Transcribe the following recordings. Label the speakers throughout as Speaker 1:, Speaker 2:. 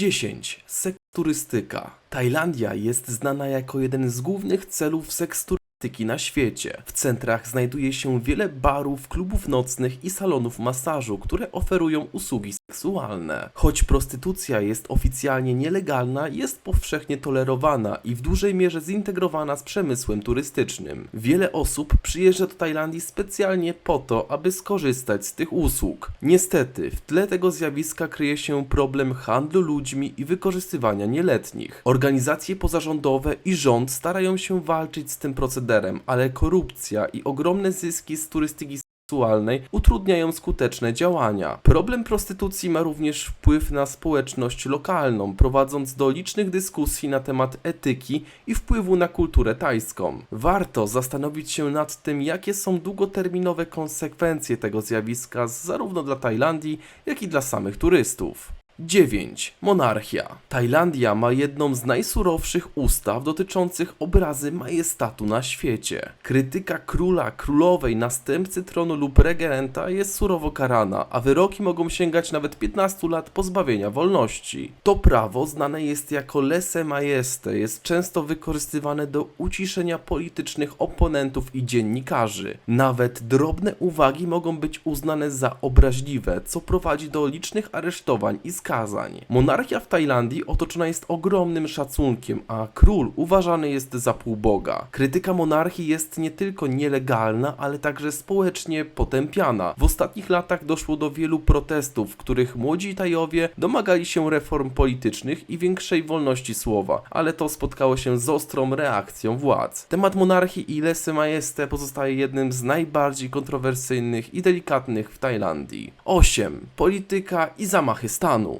Speaker 1: 10. Seksturystyka. Tajlandia jest znana jako jeden z głównych celów seksturystyki na świecie. W centrach znajduje się wiele barów, klubów nocnych i salonów masażu, które oferują usługi seksualne. Choć prostytucja jest oficjalnie nielegalna, jest powszechnie tolerowana i w dużej mierze zintegrowana z przemysłem turystycznym. Wiele osób przyjeżdża do Tajlandii specjalnie po to, aby skorzystać z tych usług. Niestety, w tle tego zjawiska kryje się problem handlu ludźmi i wykorzystywania nieletnich. Organizacje pozarządowe i rząd starają się walczyć z tym procederem, ale korupcja i ogromne zyski z turystyki seksualnej utrudniają skuteczne działania. Problem prostytucji ma również wpływ na społeczność lokalną, prowadząc do licznych dyskusji na temat etyki i wpływu na kulturę tajską. Warto zastanowić się nad tym, jakie są długoterminowe konsekwencje tego zjawiska zarówno dla Tajlandii, jak i dla samych turystów. 9. Monarchia. Tajlandia ma jedną z najsurowszych ustaw dotyczących obrazy majestatu na świecie. Krytyka króla, królowej, następcy tronu lub regenta jest surowo karana, a wyroki mogą sięgać nawet 15 lat pozbawienia wolności. To prawo znane jest jako lese majeste, jest często wykorzystywane do uciszenia politycznych oponentów i dziennikarzy. Nawet drobne uwagi mogą być uznane za obraźliwe, co prowadzi do licznych aresztowań i Monarchia w Tajlandii otoczona jest ogromnym szacunkiem, a król uważany jest za półboga. Krytyka monarchii jest nie tylko nielegalna, ale także społecznie potępiana. W ostatnich latach doszło do wielu protestów, w których młodzi Tajowie domagali się reform politycznych i większej wolności słowa, ale to spotkało się z ostrą reakcją władz. Temat monarchii i lesy majeste pozostaje jednym z najbardziej kontrowersyjnych i delikatnych w Tajlandii. 8. Polityka i zamachy stanu.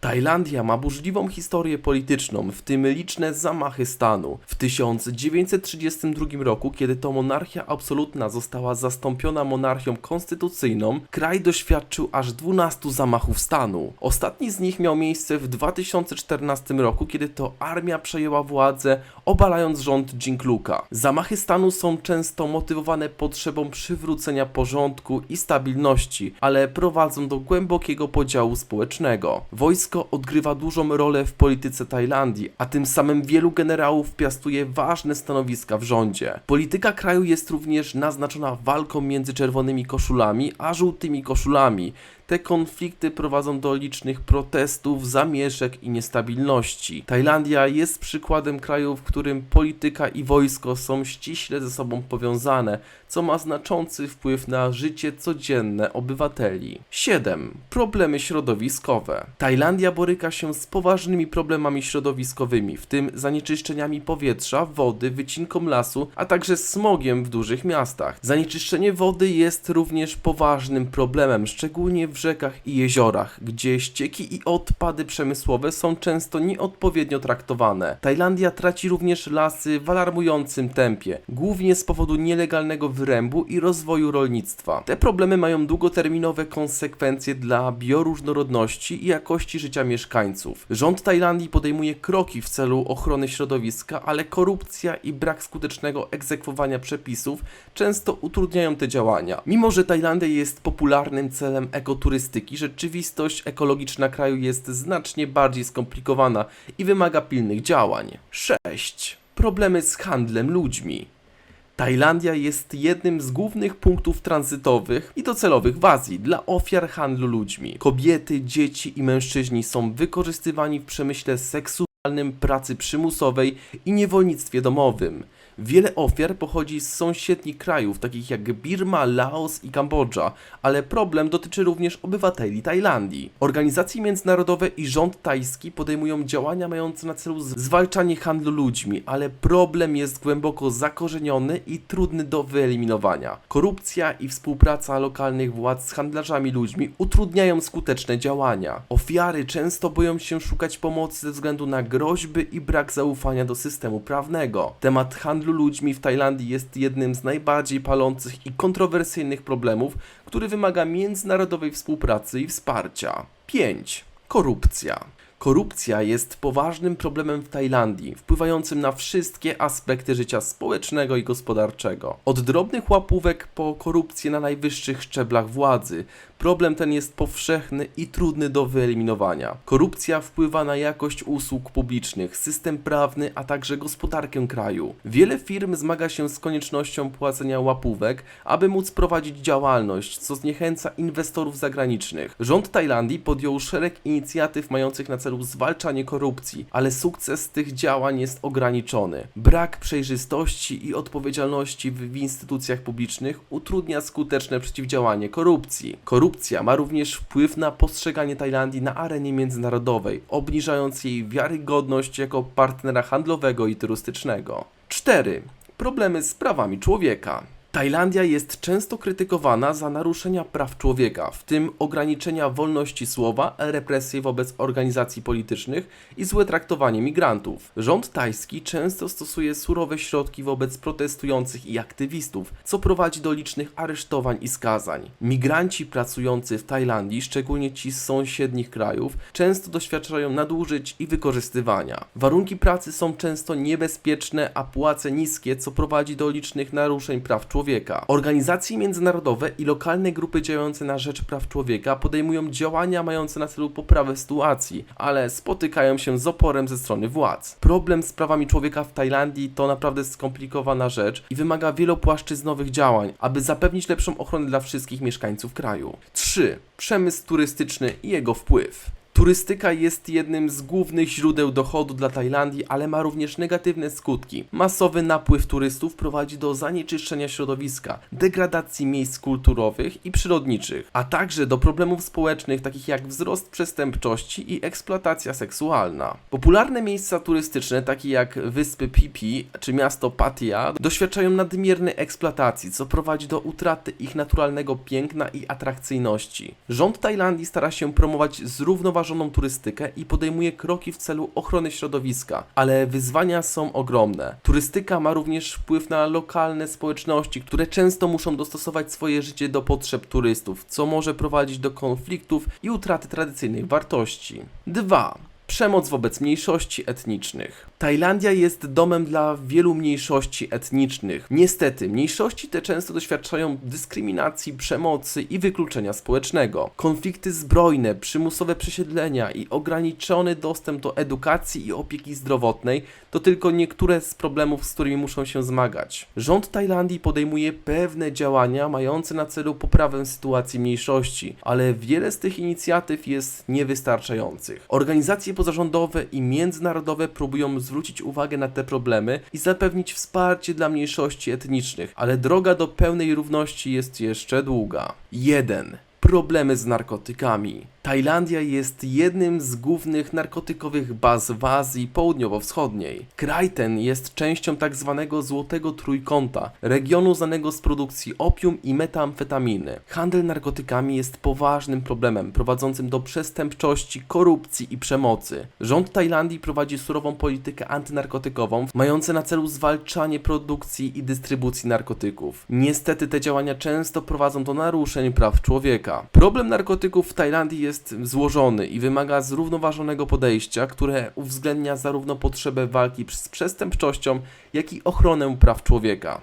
Speaker 1: Tajlandia ma burzliwą historię polityczną, w tym liczne zamachy stanu. W 1932 roku, kiedy to monarchia absolutna została zastąpiona monarchią konstytucyjną, kraj doświadczył aż 12 zamachów stanu. Ostatni z nich miał miejsce w 2014 roku, kiedy to armia przejęła władzę, obalając rząd Dżinkluka. Zamachy stanu są często motywowane potrzebą przywrócenia porządku i stabilności, ale prowadzą do głębokiego podziału społecznego. Wojsko odgrywa dużą rolę w polityce Tajlandii, a tym samym wielu generałów piastuje ważne stanowiska w rządzie. Polityka kraju jest również naznaczona walką między czerwonymi koszulami a żółtymi koszulami. Te konflikty prowadzą do licznych protestów, zamieszek i niestabilności. Tajlandia jest przykładem kraju, w którym polityka i wojsko są ściśle ze sobą powiązane, co ma znaczący wpływ na życie codzienne obywateli. 7. Problemy środowiskowe. Tajlandia boryka się z poważnymi problemami środowiskowymi, w tym zanieczyszczeniami powietrza, wody, wycinką lasu, a także smogiem w dużych miastach. Zanieczyszczenie wody jest również poważnym problemem, szczególnie w rzekach i jeziorach, gdzie ścieki i odpady przemysłowe są często nieodpowiednio traktowane. Tajlandia traci również lasy w alarmującym tempie, głównie z powodu nielegalnego wyrębu i rozwoju rolnictwa. Te problemy mają długoterminowe konsekwencje dla bioróżnorodności i jakości życia mieszkańców. Rząd Tajlandii podejmuje kroki w celu ochrony środowiska, ale korupcja i brak skutecznego egzekwowania przepisów często utrudniają te działania. Mimo, że Tajlandia jest popularnym celem ekoturystyki, rzeczywistość ekologiczna kraju jest znacznie bardziej skomplikowana i wymaga pilnych działań. 6. Problemy z handlem ludźmi. Tajlandia jest jednym z głównych punktów tranzytowych i docelowych w Azji dla ofiar handlu ludźmi. Kobiety, dzieci i mężczyźni są wykorzystywani w przemyśle seksualnym, pracy przymusowej i niewolnictwie domowym. Wiele ofiar pochodzi z sąsiednich krajów, takich jak Birma, Laos i Kambodża, ale problem dotyczy również obywateli Tajlandii. Organizacje międzynarodowe i rząd tajski podejmują działania mające na celu zwalczanie handlu ludźmi, ale problem jest głęboko zakorzeniony i trudny do wyeliminowania. Korupcja i współpraca lokalnych władz z handlarzami ludźmi utrudniają skuteczne działania. Ofiary często boją się szukać pomocy ze względu na groźby i brak zaufania do systemu prawnego. Temat handlu ludźmi w Tajlandii jest jednym z najbardziej palących i kontrowersyjnych problemów, który wymaga międzynarodowej współpracy i wsparcia. 5. Korupcja. Korupcja jest poważnym problemem w Tajlandii, wpływającym na wszystkie aspekty życia społecznego i gospodarczego. Od drobnych łapówek po korupcję na najwyższych szczeblach władzy, Problem ten jest powszechny i trudny do wyeliminowania. Korupcja wpływa na jakość usług publicznych, system prawny, a także gospodarkę kraju. Wiele firm zmaga się z koniecznością płacenia łapówek, aby móc prowadzić działalność, co zniechęca inwestorów zagranicznych. Rząd Tajlandii podjął szereg inicjatyw mających na celu zwalczanie korupcji, ale sukces tych działań jest ograniczony. Brak przejrzystości i odpowiedzialności w, instytucjach publicznych utrudnia skuteczne przeciwdziałanie korupcji. Ma również wpływ na postrzeganie Tajlandii na arenie międzynarodowej, obniżając jej wiarygodność jako partnera handlowego i turystycznego. 4. Problemy z prawami człowieka. Tajlandia jest często krytykowana za naruszenia praw człowieka, w tym ograniczenia wolności słowa, represje wobec organizacji politycznych i złe traktowanie migrantów. Rząd tajski często stosuje surowe środki wobec protestujących i aktywistów, co prowadzi do licznych aresztowań i skazań. Migranci pracujący w Tajlandii, szczególnie ci z sąsiednich krajów, często doświadczają nadużyć i wykorzystywania. Warunki pracy są często niebezpieczne, a płace niskie, co prowadzi do licznych naruszeń praw człowieka. Organizacje międzynarodowe i lokalne grupy działające na rzecz praw człowieka podejmują działania mające na celu poprawę sytuacji, ale spotykają się z oporem ze strony władz. Problem z prawami człowieka w Tajlandii to naprawdę skomplikowana rzecz i wymaga wielopłaszczyznowych działań, aby zapewnić lepszą ochronę dla wszystkich mieszkańców kraju. 3. Przemysł turystyczny i jego wpływ. Turystyka jest jednym z głównych źródeł dochodu dla Tajlandii, ale ma również negatywne skutki. Masowy napływ turystów prowadzi do zanieczyszczenia środowiska, degradacji miejsc kulturowych i przyrodniczych, a także do problemów społecznych takich jak wzrost przestępczości i eksploatacja seksualna. Popularne miejsca turystyczne takie jak wyspy Pipi czy miasto Pattaya doświadczają nadmiernej eksploatacji, co prowadzi do utraty ich naturalnego piękna i atrakcyjności. Rząd Tajlandii stara się promować zrównoważoną turystykę i podejmuje kroki w celu ochrony środowiska, ale wyzwania są ogromne. Turystyka ma również wpływ na lokalne społeczności, które często muszą dostosować swoje życie do potrzeb turystów, co może prowadzić do konfliktów i utraty tradycyjnych wartości. 2. Przemoc wobec mniejszości etnicznych. Tajlandia jest domem dla wielu mniejszości etnicznych. Niestety, mniejszości te często doświadczają dyskryminacji, przemocy i wykluczenia społecznego. Konflikty zbrojne, przymusowe przesiedlenia i ograniczony dostęp do edukacji i opieki zdrowotnej to tylko niektóre z problemów, z którymi muszą się zmagać. Rząd Tajlandii podejmuje pewne działania mające na celu poprawę sytuacji mniejszości, ale wiele z tych inicjatyw jest niewystarczających. Organizacje pozarządowe i międzynarodowe próbują zwrócić uwagę na te problemy i zapewnić wsparcie dla mniejszości etnicznych, ale droga do pełnej równości jest jeszcze długa. 1. Problemy z narkotykami. Tajlandia jest jednym z głównych narkotykowych baz w Azji Południowo-Wschodniej. Kraj ten jest częścią tak zwanego Złotego Trójkąta, regionu znanego z produkcji opium i metamfetaminy. Handel narkotykami jest poważnym problemem prowadzącym do przestępczości, korupcji i przemocy. Rząd Tajlandii prowadzi surową politykę antynarkotykową, mające na celu zwalczanie produkcji i dystrybucji narkotyków. Niestety te działania często prowadzą do naruszeń praw człowieka. Problem narkotyków w Tajlandii jest złożony i wymaga zrównoważonego podejścia, które uwzględnia zarówno potrzebę walki z przestępczością, jak i ochronę praw człowieka.